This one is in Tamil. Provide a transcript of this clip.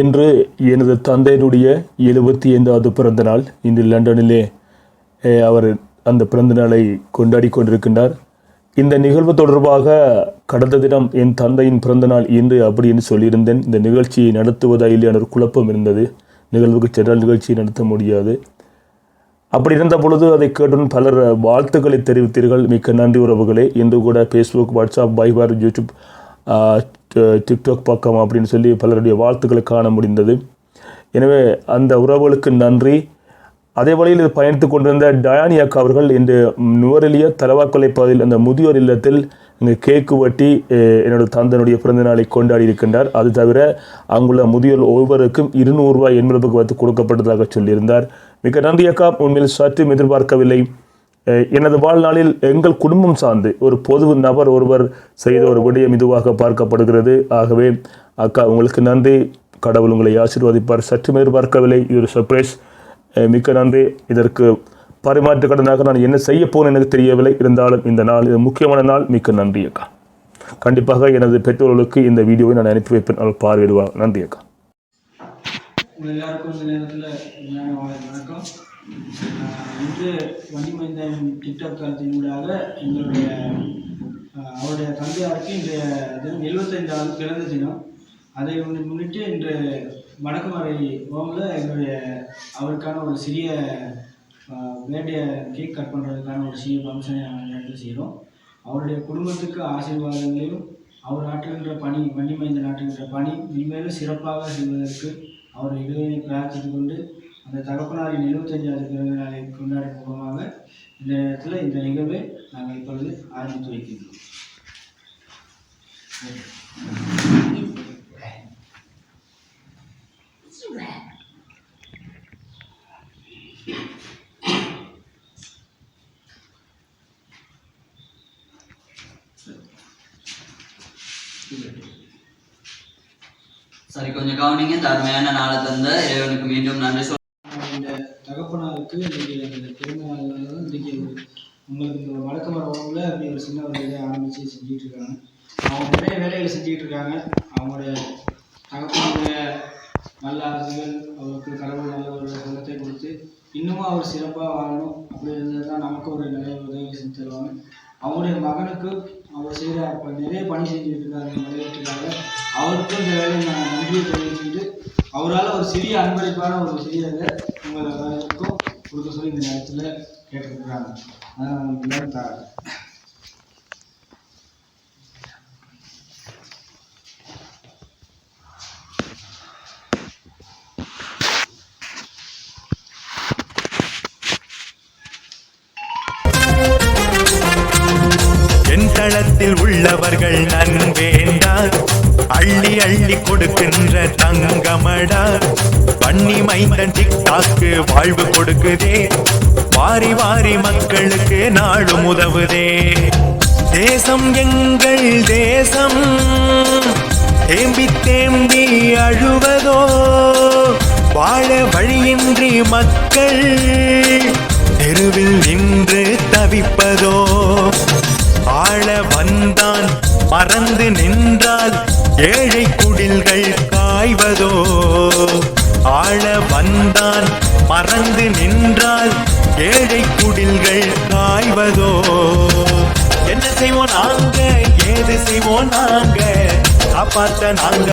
என்று எனது தந்தையினுடைய எழுபத்தி ஐந்தாவது பிறந்த நாள் இன்று லண்டனிலே அவர் அந்த பிறந்த நாளை கொண்டாடி கொண்டிருக்கின்றார். இந்த நிகழ்வு தொடர்பாக கடந்த தினம் என் தந்தையின் பிறந்த நாள் இன்று அப்படி என்று சொல்லியிருந்தேன். இந்த நிகழ்ச்சியை நடத்துவதா இல்லையான ஒரு குழப்பம் இருந்தது. நிகழ்வுக்கு சென்றால் நிகழ்ச்சியை நடத்த முடியாது. அப்படி இருந்த பொழுது அதை கேட்டுடன் பலர் வாழ்த்துக்களை தெரிவித்தீர்கள். மிக்க நன்றி உறவுகளே. இன்று கூட Facebook WhatsApp Viber YouTube TikTok பக்கம் அப்படின்னு சொல்லி பலருடைய வாழ்த்துக்களை காண முடிந்தது. எனவே அந்த உறவுகளுக்கு நன்றி. அதே வழியில் இது பயணித்துக் கொண்டிருந்த டயானி அக்கா அவர்கள் இன்று நுவரெலிய தலவாக்கொலை பகுதியில் அந்த முதியோர் இல்லத்தில் இங்கு கேக்கு வெட்டி என்னோட தந்தனுடைய பிறந்த நாளை கொண்டாடி இருக்கின்றார். அது தவிர அங்குள்ள முதியோர் ஒவ்வொருக்கும் இருநூறு ரூபாய் என்பதற்கு வைத்து கொடுக்கப்பட்டதாக சொல்லியிருந்தார். மிக நன்றி அக்கா. உண்மையில் சற்றும் எதிர்பார்க்கவில்லை. எனது வாழ்நாளில் எங்கள் குடும்பம் சார்ந்து ஒரு பொது நபர் ஒருவர் செய்த ஒரு விடயம் இதுவாக பார்க்கப்படுகிறது. ஆகவே அக்கா உங்களுக்கு நன்றி. கடவுள் உங்களை ஆசீர்வதிப்பார். சற்றும் எதிர்பார்க்கவில்லை இது ஒரு சர்ப்ரைஸ் மிக்க நன்றி. இதற்கு பரிமாற்று கடனாக நான் என்ன செய்ய போனேன் எனக்கு தெரியவில்லை. இருந்தாலும் இந்த நாள் இது முக்கியமான நாள். மிக்க நன்றி அக்கா. கண்டிப்பாக எனது பெற்றோர்களுக்கு இந்த வீடியோவை நான் அனுப்பி வைப்பேன். அவள் பார்வையிடுவார் நன்றி அக்கா. எல்லாருக்கும் இந்த நேரத்தில் வணக்கம். இன்று வண்டிமைந்தன் டிக்டாக் தளத்தினூடாக எங்களுடைய அவருடைய தந்தையாருக்கு இன்றைய தினம் எழுபத்தைந்தாவது பிறந்த தினம். அதை முன்னிட்டு இன்று வடக்குமறை ஹோமில் எங்களுடைய அவருக்கான ஒரு சிறிய வேண்டிய கேக் கட் பண்ணுறதுக்கான ஒரு சிறிய ஃபங்க்ஷனை நாங்கள் நடத்தி செய்கிறோம். அவருடைய குடும்பத்துக்கு ஆசீர்வாதங்களையும் அவர் ஆற்றுகின்ற பணி வண்டிமைந்த ஆற்றுகின்ற பணி இனிமேலும் சிறப்பாக செய்வதற்கு அவர் இடையே பிரார்த்தித்துக் கொண்டு அந்த தகப்பனாரின் எழுபத்தஞ்சாவது பிறந்த நாளை கொண்டாடும் முகமாக இந்த நேரத்தில் இந்த நிகழ்வை நாங்கள் இப்பொழுது ஆரம்பித்து வைக்கின்றோம். சரி கொஞ்சம் கவனிங்க. இந்த நாளை தந்த இறைவனுக்கு மீண்டும் நன்றி சொல் தகப்பனாருக்கு இன்றைக்கி அந்த பிறந்த நாள் வந்து இன்றைக்கி உங்களுக்கு இந்த வழக்கு வரவங்கள அப்படி ஒரு சின்ன ஒரு இதை ஆரம்பித்து செஞ்சுட்டு இருக்காங்க. அவங்க நிறைய வேலைகளை செஞ்சுக்கிட்டு இருக்காங்க. அவங்களோட தகப்பனுடைய நல்ல அரசுகள் அவருக்கு கடவுள் நல்ல ஒரு குணத்தை கொடுத்து இன்னமும் அவர் சிறப்பாக வாழணும் அப்படி இருந்தது தான் நமக்கு ஒரு நிறைய உதவி செஞ்சு தருவாங்க. அவருடைய மகனுக்கு அவர் செய்கிற அப்போ நிறைய பணி செஞ்சுட்டு இருக்காங்க. நிறைவேற்றுக்காக அவருக்கும் இந்த வேலையை நான் நன்றியை தெரிவிச்சுட்டு அவரால் ஒரு சிறிய அன்பளிப்பான ஒரு சிறிய இதை உங்கள் எல்லாருக்கும் கொடுக்க சொல்லி இந்த நேரத்தில் கேட்டிருக்கிறாங்க. அதனால் உங்களுக்கு எல்லாரும் தாங்க தளத்தில் உள்ளவர்கள் நன்வேண்டார் அள்ளி அள்ளி கொடுக்கின்ற தங்கமடா பண்ணி மைந்தன் டிக்டாக்கு வாழ்வு கொடுக்குதே. வாரி வாரி மக்களுக்கு நாடும் உதவுதே. தேசம் எங்கள் தேசம் தேம்பி தேம்பி அழுவதோ. வாழ வழியின்றி மக்கள் தெருவில் நின்று தவிப்பதோ. ஆழ வந்தான் மறந்து நின்றால் ஏழை குடில்கள் காய்வதோ. வாழ வந்தான் மறந்து நின்றால் ஏழை குடில்கள் காய்வதோ? என்ன செய்வோம் நாங்க? ஏது செய்வோம் நாங்க? காப்பாற்ற நாங்க